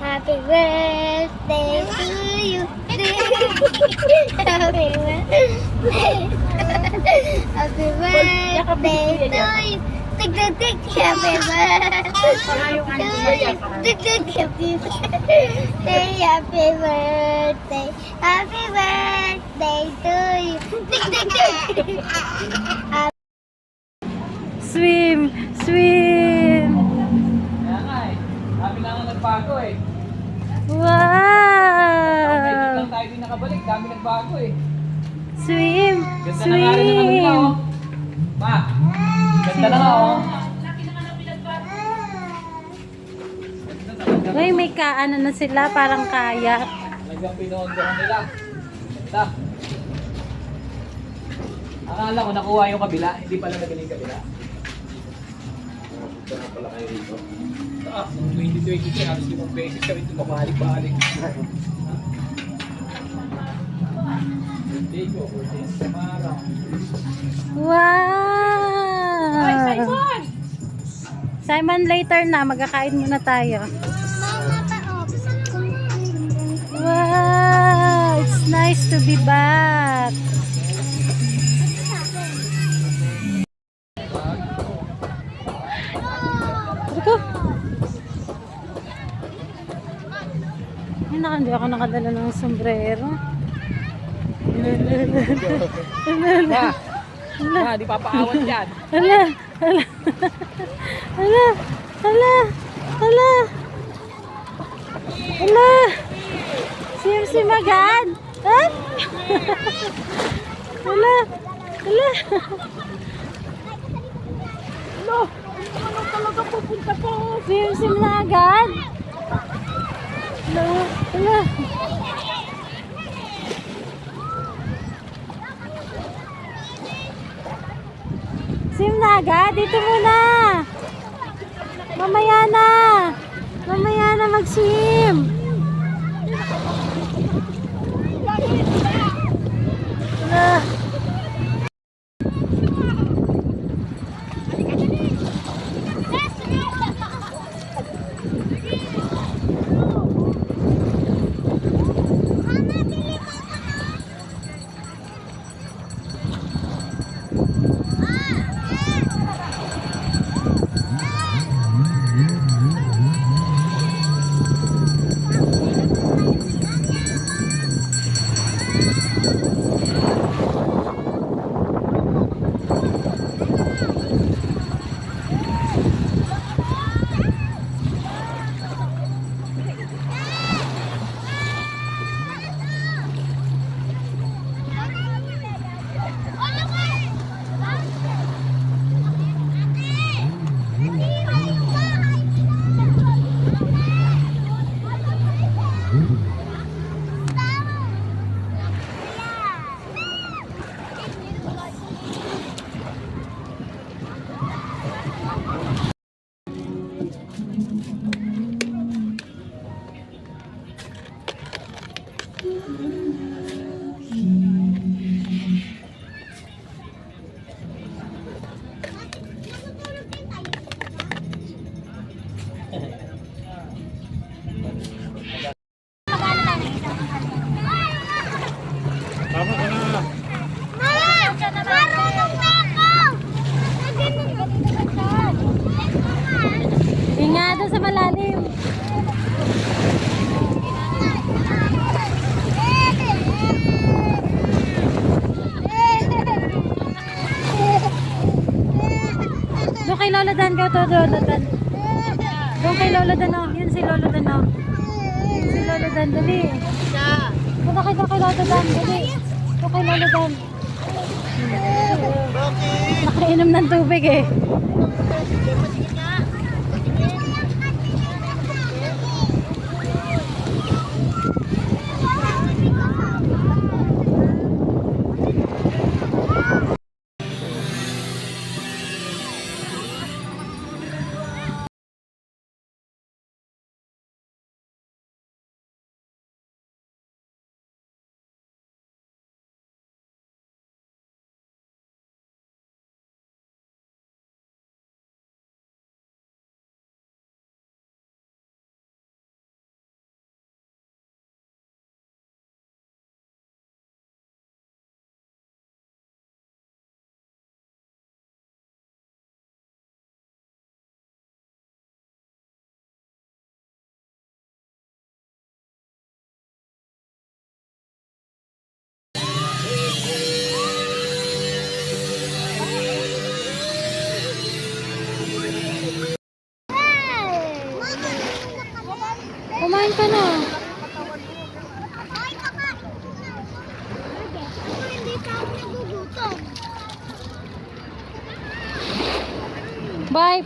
Happy birthday to you. Happy birthday. Happy birthday to you. Tig tig tig. Happy birthday. Tig tig happy birthday. Happy birthday. Happy birthday to you. Tig tig tig. Nagbago eh. Wow! lang tayo din nakabalik. Dami nagbago eh. Swim! Ganda na nga rin ng ano nila Swim! oh. Ma, ganda na nga oh. Uy, may kaano na sila, parang kaya. Talagang pinondohan nila. Ganda. Akala ko nakuha yung kabila, hindi pala nagaling kabila. Punta na pala kayo dito. Ah, noong 2023, halos limang beses kami tumabalik-balik. Birthday ko, birthday sa Samara. Wow! Simon, later na. Magkakain muna tayo. Wow! It's nice to be back. Naka, hindi ako nakadala ng sombrero. Ma, ma, di papaawat yan. Hala, hala, hala, hala, hala, hala, sim-sim agad, ha? Hala, hala. Hala, ano talaga pupunta po? Sim-sim na agad. Hala, hala. Sim na agad, dito muna. Mamaya na. Mamaya na mag-swim. Wala. To Lola Dan. Doon kay Lola Dan, oh. Yan si Lola Dan, oh. Si Lola Dan, dali. Doon kay, doon kay Lola Dan, dali. Doon kay Lola Dan. Nakainom ng tubig eh.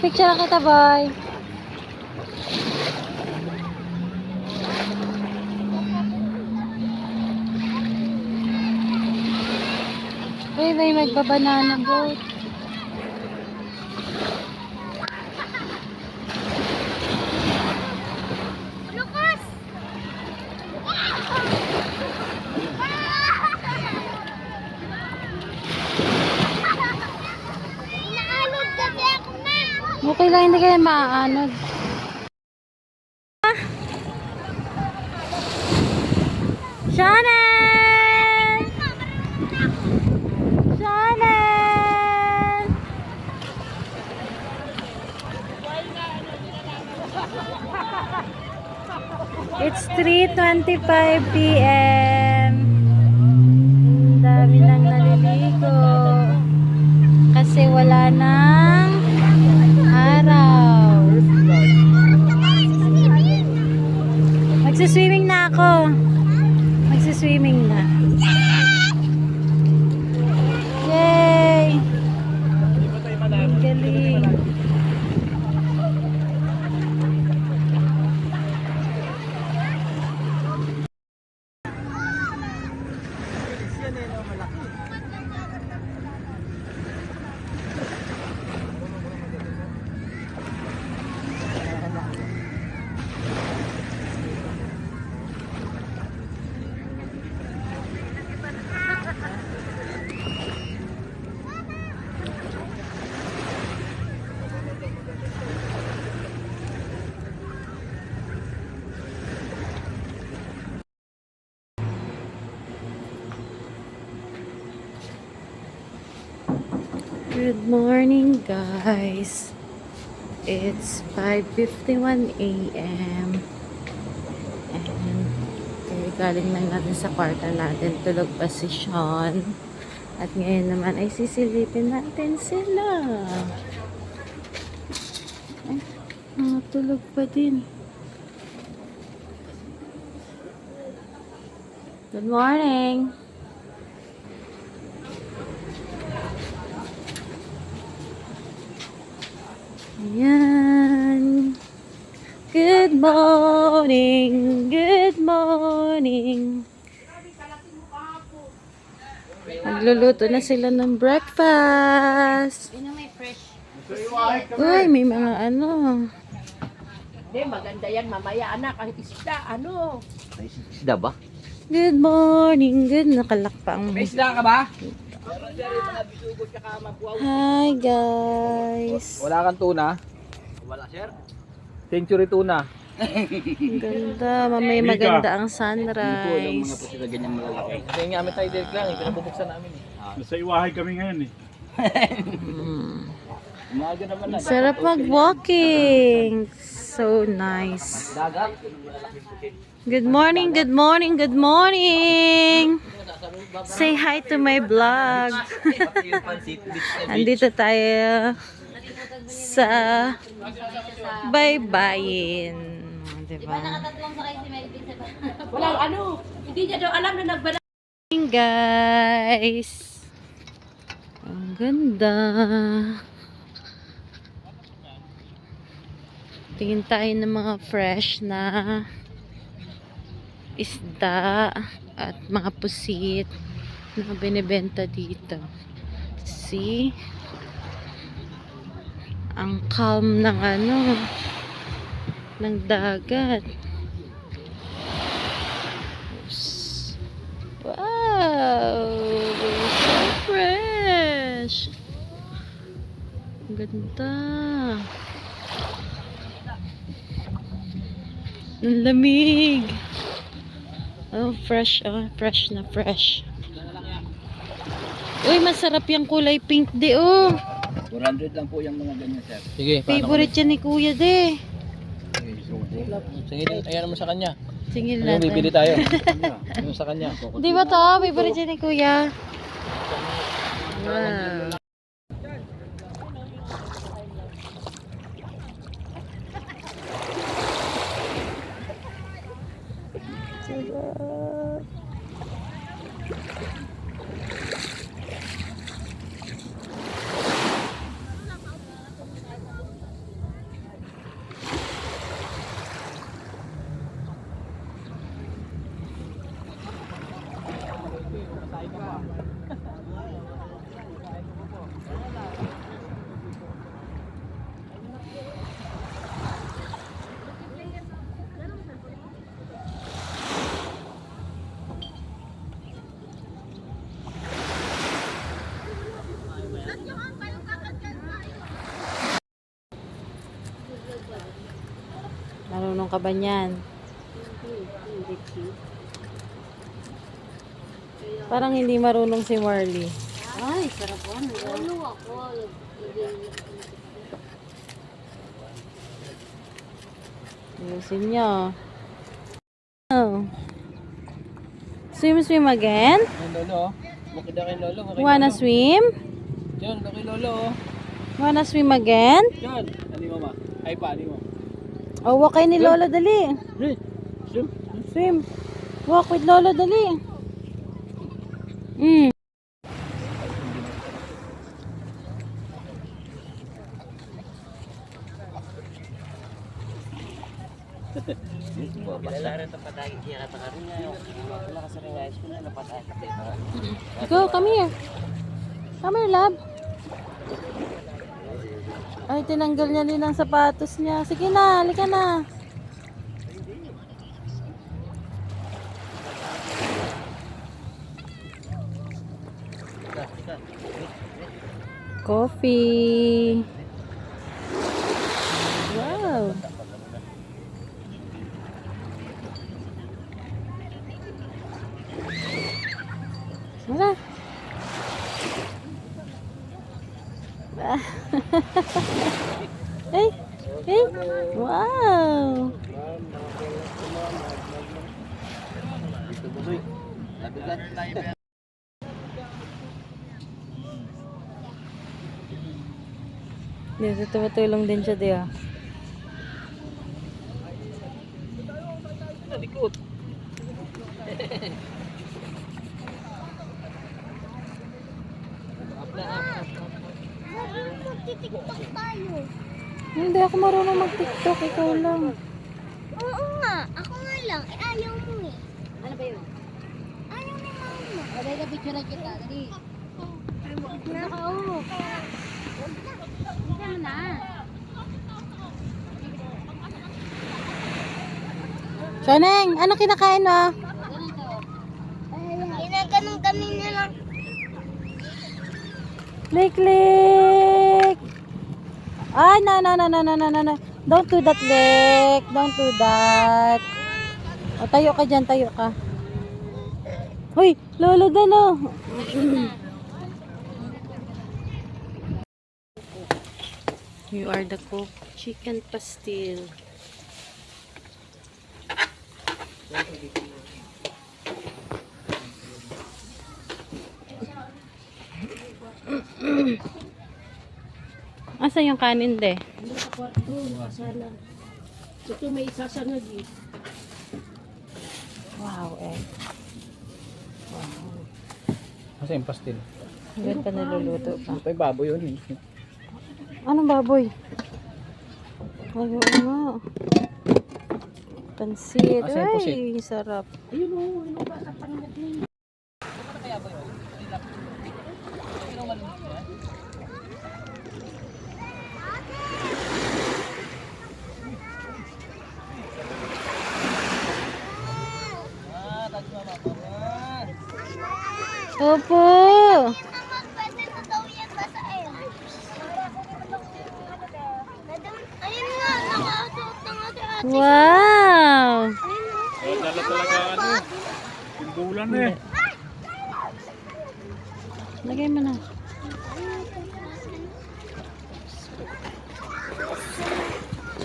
Picture lang kita, bye. Uy, may magbabanana boat. Lang, hindi kayo maaanod. Shannon! Shannon! It's 3.25 p.m. Ang dami nang naliligo. Kasi wala nang araw. Magsiswimming na ako. Magsiswimming na. Yay! Ang galing. Good morning, guys. It's 5.51 a.m. And kaya galing lang natin sa kwarto natin. Tulog pa si Sean. At ngayon naman ay sisilipin natin sila. Ay, mga tulog pa din. Good morning. Ayan. Good morning. Good morning. Nagluluto na sila ng breakfast. Uy, may mga ano. Hindi, maganda yan mamaya anak. Ang isda, ano? Isda ba? Good morning. Good. Nakalak pa ang... May isda ka ba? Hi, guys. Wala kang tuna? Wala, sir. Century tuna. Ang ganda. Mamaya maganda ang sunrise. na ganyan malalaki. Kasi nga kami tayo direct lang, eh. pinabubuksan namin eh. Nasa iwahay kami ngayon eh. Umaga naman na. Sarap mag-walking. So nice. Dagat. Good morning, good morning, good morning. Say hi to my vlog. Andito tayo sa baybayin. Diba? Walang ano. Hindi niya daw alam na nagbala. Guys. Ang ganda. Tingin tayo ng mga fresh na isda at mga pusit na binibenta dito. See? Ang calm ng ano ng dagat. Wow! So fresh! Ang ganda! Ang lamig! Oh, fresh. Oh, fresh na fresh. Uy, masarap yung kulay pink de, oh. 400 lang po yung mga ganyan, sir. Sige, Favorite yan ni Kuya de. Sige, ayan naman sa kanya. Singil Ano, natin. bibili tayo. Ano sa kanya? Di ba to? Favorite yan ni Kuya. Wow. Ah. Marunong ka ba niyan? Parang hindi marunong si Marley. Ay, sarap ano. Ano ako? Ayusin niyo. Oh. Swim, swim again? Yung lolo, oh. Bukid na kay lolo. Bukid Wanna swim? Diyan, kay lolo, oh. Wanna swim again? Diyan. Ano mo, ma? Ay pa, ano mo? Oh, walk kayo ni Lola, dali. Swim. Swim. Walk with Lola, dali. Mm. Go, come here. Come here, love. Ay, tinanggal niya din ang sapatos niya. Sige na, halika na. Coffee. Wow. Wala. Hey, hey. Wow. Dito, busoy. Nabigat Dito tumutulong din siya, diya. Nalikot. Magtitiktok tayo. Hindi ako marunong mag-tiktok, ikaw lang. Oo nga. Ako nga lang. Eh, ayaw mo eh. Ano ba yun? Ayaw ni mama. Sabay ka picture na kita. Dali. Na Diyan mo. Soneng, ano kinakain mo? Ginaganon kami na lang. Click, click. Ay, no, no, no, no, no, no, no. Don't do that, Lick. Don't do that. O, tayo ka dyan, tayo ka. Hoy, lolo, gano. You are the cook. Chicken pastil. Asa yung kanin, de? Ito may isasanag eh. Wow, eh. Kasi yung pastil. Hanggang pa naluluto pa. Ito baboy yun. eh. Anong baboy? Ayun nga. Pansit. Pusit? Ay, sarap. Ayun o, ano ba sa pangat niya? Opo. Pwede na daw yan ba sa air? Ayun nga, nakasuot ng ate ate. Wow. Dala talaga ano. Pindulan na eh. Lagay mo na.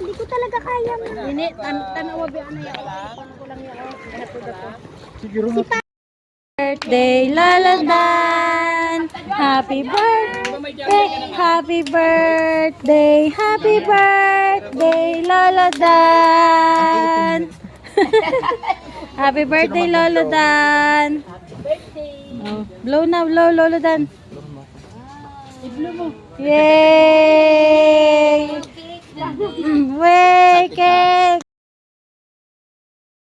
Hindi ko talaga kaya mo. Ini, tan tanawa ba ano yan? Ano ko lang yan? Ano ko ba? Juan. Happy birthday, happy birthday, happy birthday, Lolo Dan. happy birthday, Lolo Dan. Oh, blow na, blow, Lolo Dan. Yay! Way cake!